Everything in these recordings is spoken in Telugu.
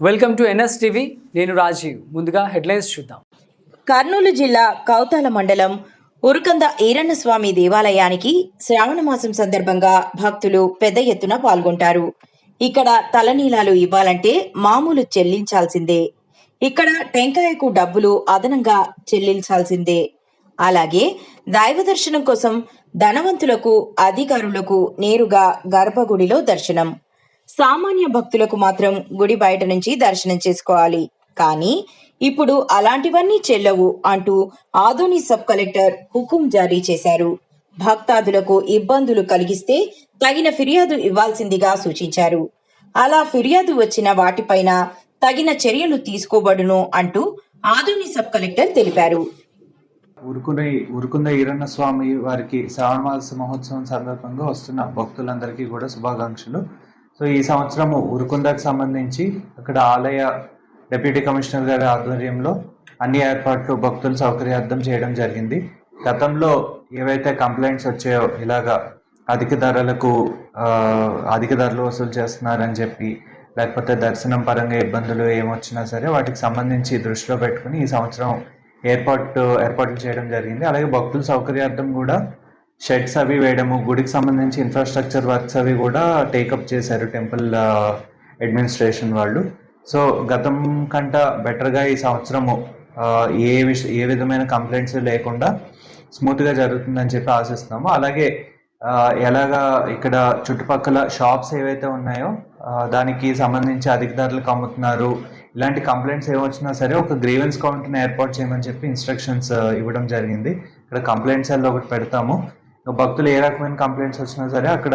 వెల్కమ్ టు ఎన్ఎస్ టీవీ నేను రాజీవ్. ముందుగా హెడ్లైన్స్ చూద్దాం. కర్నూలు జిల్లా కౌతాల మండలం ఉరుకంద ఈరన్నస్వామి దేవాలయానికి శ్రావణ మాసం సందర్భంగా భక్తులు పెద్ద ఎత్తున పాల్గొంటారు. ఇక్కడ తలనీలాలు ఇవ్వాలంటే మామూలు చెల్లించాల్సిందే. ఇక్కడ టెంకాయకు డబ్బులు అదనంగా చెల్లించాల్సిందే. అలాగే దైవ దర్శనం కోసం ధనవంతులకు అధికారులకు నేరుగా గర్భగుడిలో దర్శనం. సామాన్య భక్తులకు మాత్రం గుడి బయట నుంచి దర్శనం చేసుకోవాలి. కానీ ఇప్పుడు అలాంటివన్నీ చెల్లవు అంటూ ఆదోని సబ్ కలెక్టర్ హుకుం జారీ చేశారు. భక్తాదులకు ఇబ్బందులు కలిగిస్తే తగిన ఫిర్యాదు ఇవ్వాల్సిందిగా సూచించారు. అలా ఫిర్యాదు వచ్చిన వాటిపైన తగిన చర్యలు తీసుకోబడును అంటూ ఆదోని సబ్ కలెక్టర్ తెలిపారు. ఉరుకున ఉరుకుంద ఈరన్న స్వామి వారికి శ్రావణ మాస మహోత్సవం సందర్భంగా వస్తున్న భక్తులందరికీ కూడా శుభాకాంక్షలు. సో ఈ సంవత్సరము ఉరుకుందకు సంబంధించి అక్కడ ఆలయ డిప్యూటీ కమిషనర్ గారి ఆధ్వర్యంలో అన్ని ఏర్పాట్లు భక్తుల సౌకర్యార్థం చేయడం జరిగింది. గతంలో ఏవైతే కంప్లైంట్స్ వచ్చాయో ఇలాగా అధిక ధరలకు అధిక ధరలు వసూలు చేస్తున్నారని చెప్పి లేకపోతే దర్శనం పరంగా ఇబ్బందులు ఏమొచ్చినా సరే వాటికి సంబంధించి దృష్టిలో పెట్టుకుని ఈ సంవత్సరం ఏర్పాటు ఏర్పాట్లు చేయడం జరిగింది. అలాగే భక్తుల సౌకర్యార్థం కూడా షెడ్స్ అవి వేయడము గుడికి సంబంధించి ఇన్ఫ్రాస్ట్రక్చర్ వర్క్స్ అవి కూడా టేకప్ చేశారు టెంపుల్ అడ్మినిస్ట్రేషన్ వాళ్ళు. సో గతం కంట బెటర్గా ఈ సంవత్సరము ఏ విష ఏ విధమైన కంప్లైంట్స్ లేకుండా స్మూత్గా జరుగుతుందని చెప్పి ఆశిస్తున్నాము. అలాగే ఎలాగా ఇక్కడ చుట్టుపక్కల షాప్స్ ఏవైతే ఉన్నాయో దానికి సంబంధించి అధిక అమ్ముతున్నారు ఇలాంటి కంప్లైంట్స్ ఏమొచ్చినా సరే ఒక గ్రీవెన్స్ కౌంటర్ని ఏర్పాటు చేయమని చెప్పి ఇన్స్ట్రక్షన్స్ ఇవ్వడం జరిగింది. ఇక్కడ కంప్లైంట్స్ అలా ఒకటి పెడతాము. భక్తులు ఏ రకమైన కంప్లైంట్స్ వచ్చినా సరే అక్కడ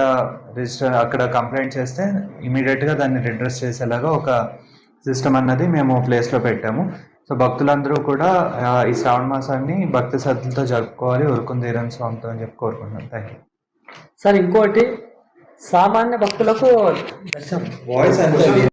రిజిస్టర్ అక్కడ కంప్లైంట్ చేస్తే ఇమీడియట్గా దాన్ని రిడ్రెస్ చేసేలాగా ఒక సిస్టమ్ అన్నది మేము ప్లేస్లో పెట్టాము. సో భక్తులందరూ కూడా ఈ శ్రావణ మాసాన్ని భక్తి శ్రద్ధలతో జరుపుకోవాలి ఉరుకుందీరన్ స్వామితో అని చెప్పి కోరుకుంటున్నాను థ్యాంక్ యూ సార్ ఇంకోటి సామాన్య భక్తులకు దర్శనం.